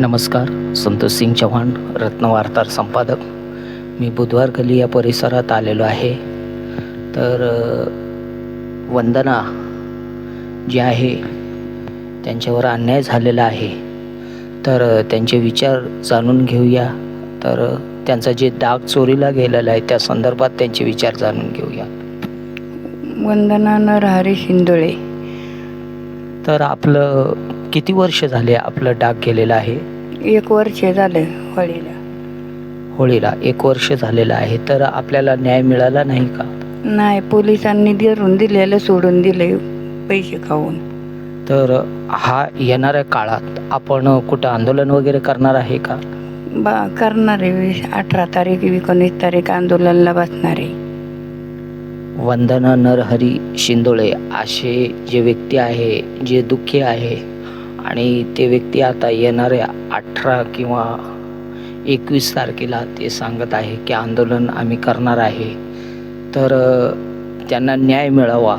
नमस्कार संतोष सिंग चव्हाण रत्नवार्तार संपादक. मी बुधवार गल्ली या परिसरात आलेलो आहे. तर वंदना जी आहे त्यांच्यावर अन्याय झालेला आहे. तर त्यांचे विचार जाणून घेऊया. तर त्यांचा जे डाग चोरीला गेलेला आहे त्या संदर्भात त्यांचे विचार जाणून घेऊया. वंदना नरहरी शिंदोळे तर आपलं किती वर्ष झाले आपलं डाग गेलेलं आहे? एक वर्ष झालं होळीला. होळीला एक वर्ष झालेलं आहे तर आपल्याला न्याय मिळाला नाही का? नाही पोलिसांनी धरून दिलेलं सोडून दिले पैसे खाऊन. तर हा येणाऱ्या काळात आपण कुठं आंदोलन वगैरे करणार आहे का? बा करणारे वीस अठरा तारीख एकोणीस तारीख आंदोलनाला बसणारे वंदना नरहरी शिंदोळे असे जे व्यक्ती आहे जे दुःखी आहे आणि ते व्यक्ती आता येणाऱ्या अठरा किंवा एकवीस तारखेला ते सांगत आहे की आंदोलन आम्ही करणार आहे. तर त्यांना न्याय मिळावा.